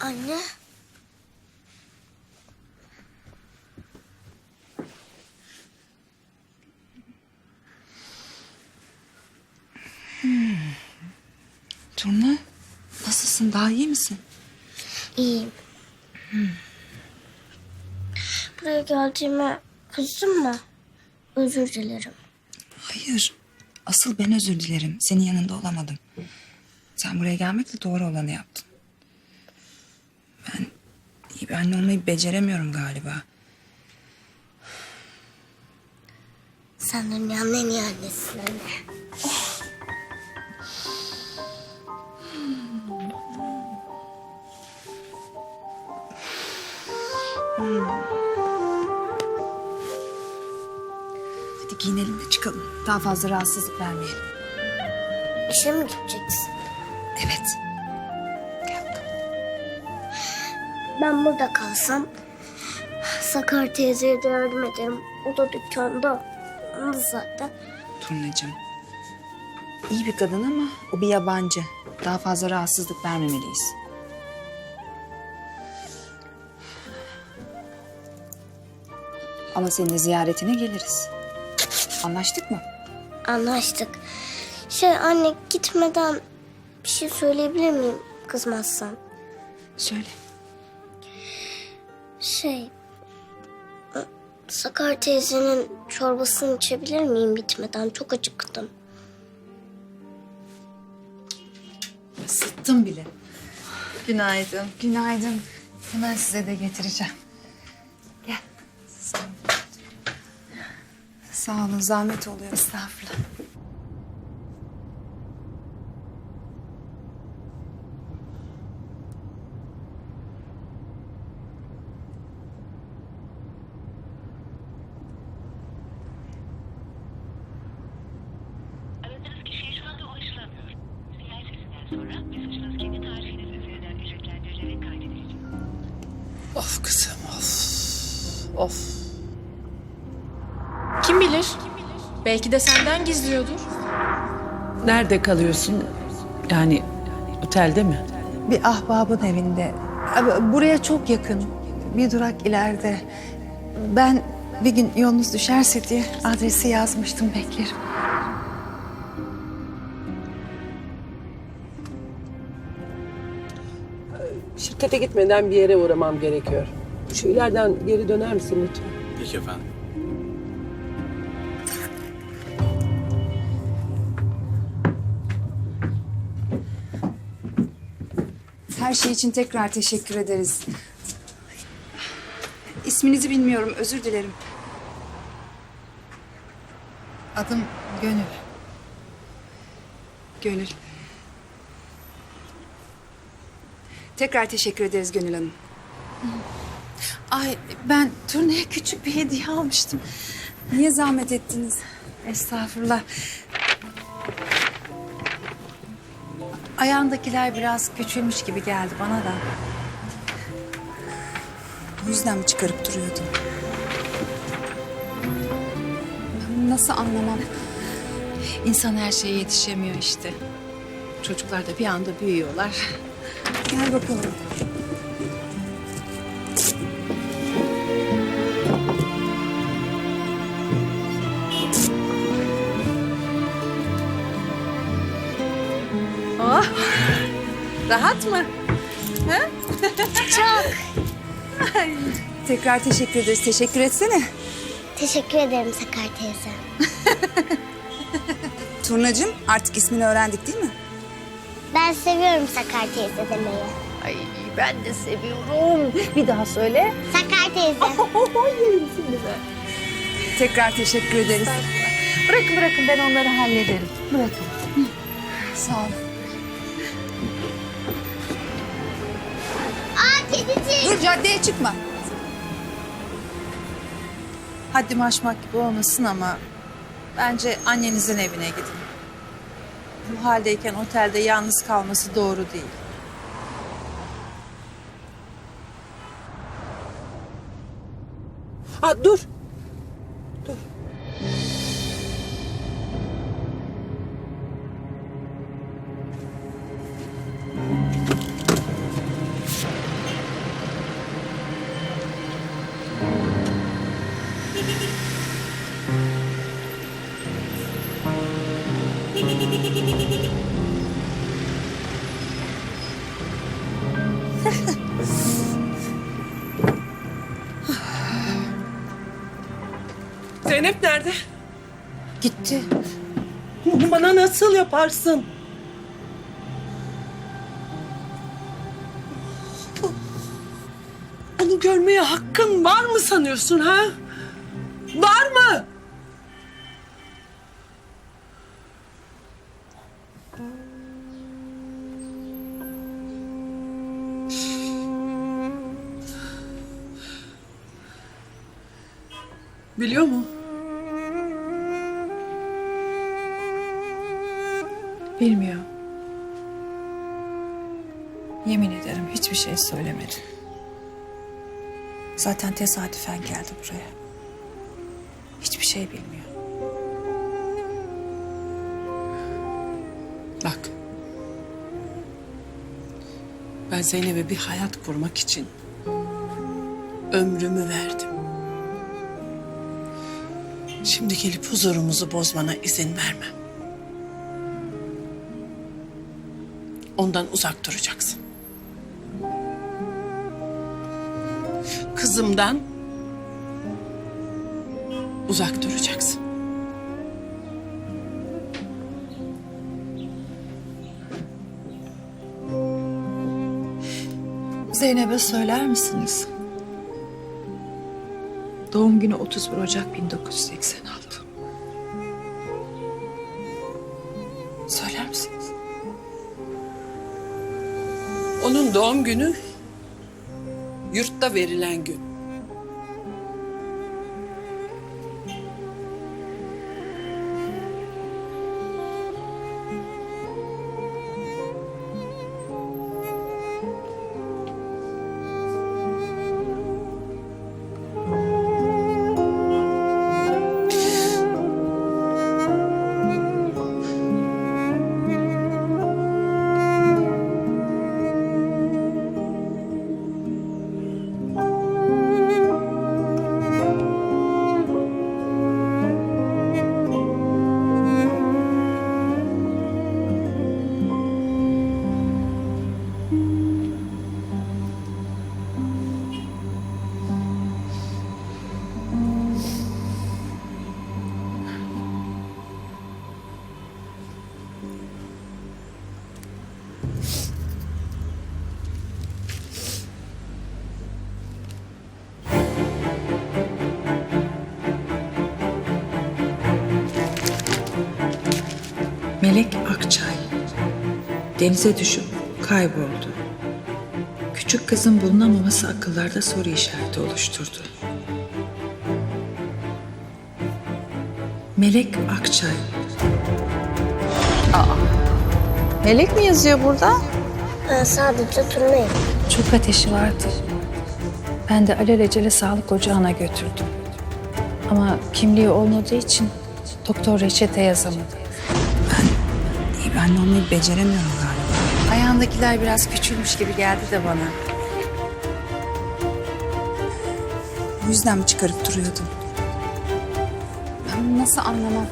Anne. Turna, nasılsın? Daha iyi misin? İyiyim. Buraya geldiğime kızdın mı? Özür dilerim. Hayır. Asıl ben özür dilerim. Senin yanında olamadım. Sen buraya gelmekle doğru olanı yaptın. İyi bir anne olmayı beceremiyorum galiba. Sen dünyanın en iyi annesisin anne. Hadi giyinelim de çıkalım. Daha fazla rahatsızlık vermeyelim. İşe mi gideceksin? Ben burada kalsam Sakar teyzeye de yardım ederim. O da dükkanda. Da zaten. Turnacığım. İyi bir kadın ama o bir yabancı. Daha fazla rahatsızlık vermemeliyiz. Ama senin de ziyaretine geliriz. Anlaştık mı? Anlaştık. Şey anne gitmeden bir şey söyleyebilir miyim kızmazsan? Söyle. Şey... Sakar teyzenin çorbasını içebilir miyim bitmeden? Çok acıktım. Isıttım bile. Günaydın. Günaydın. Hemen size de getireceğim. Gel. Sağ olun. Zahmet oluyor. Estağfurullah. Of kızım of. Of. Kim bilir? Belki de senden gizliyordur. Nerede kalıyorsun? Yani otelde mi? Bir ahbabın evinde. Abi, Buraya çok yakın. Bir durak ileride. Ben bir gün yolunuz düşerse diye adresi yazmıştım beklerim. Şirkete gitmeden bir yere uğramam gerekiyor. Şu ileriden geri döner misin lütfen? Peki efendim. Her şey için tekrar teşekkür ederiz. İsminizi bilmiyorum. Özür dilerim. Adım Gönül. Gönül. Tekrar teşekkür ederiz Gönül Hanım. Ay ben turneye küçük bir hediye almıştım. Niye zahmet ettiniz? Estağfurullah. Ayağındakiler biraz küçülmüş gibi geldi bana da. Bu yüzden mi çıkarıp duruyordun? Nasıl anlamam? İnsan her şeye yetişemiyor işte. Çocuklar da bir anda büyüyorlar. Gel bakalım. Rahat mı? Tekrar teşekkür ederiz. Teşekkür etsene. Teşekkür ederim Sakar teyze. Turnacığım artık ismini öğrendik değil mi? Ben seviyorum Sakar teyze demeyi. Ay ben de seviyorum. Bir daha söyle. Sakar teyze. Tekrar teşekkür ederiz. Bırakın bırakın ben onları hallederim. Bırakın. Sağ ol. Aa kedicik. Dur caddeye çıkma. Haddim aşmak gibi olmasın ama bence annenizin evine gidin. Bu haldeyken otelde yalnız kalması doğru değil. Dur. Dur. Zeynep nerede? Gitti. Bunu bana nasıl yaparsın? Onu görmeye hakkın var mı sanıyorsun ha? Var mı? Biliyor mu? Bilmiyor. Yemin ederim hiçbir şey söylemedi. Zaten tesadüfen geldi buraya. Hiçbir şey bilmiyor. Bak. Ben Zeynep'e bir hayat kurmak için ömrümü verdim. Şimdi gelip huzurumuzu bozmana izin vermem. Ondan uzak duracaksın. Kızımdan uzak duracaksın. Zeynep'e söyler misiniz? Doğum günü 31 Ocak 1986. Söyler misiniz? Onun doğum günü yurtta verilen gün. Melek Akçay denize düşüp kayboldu. Küçük kızın bulunamaması akıllarda soru işareti oluşturdu. Melek Akçay Melek mi yazıyor burada? Ben sadece turnayım. Çok ateşi vardı. Ben de alelacele sağlık ocağına götürdüm. Ama kimliği olmadığı için doktor reçete yazamadı. İyi bir anne olmayı beceremiyorum galiba. Ayağındakiler biraz küçülmüş gibi geldi de bana. Bu yüzden mi çıkarıp duruyordun? Ben nasıl anlamam?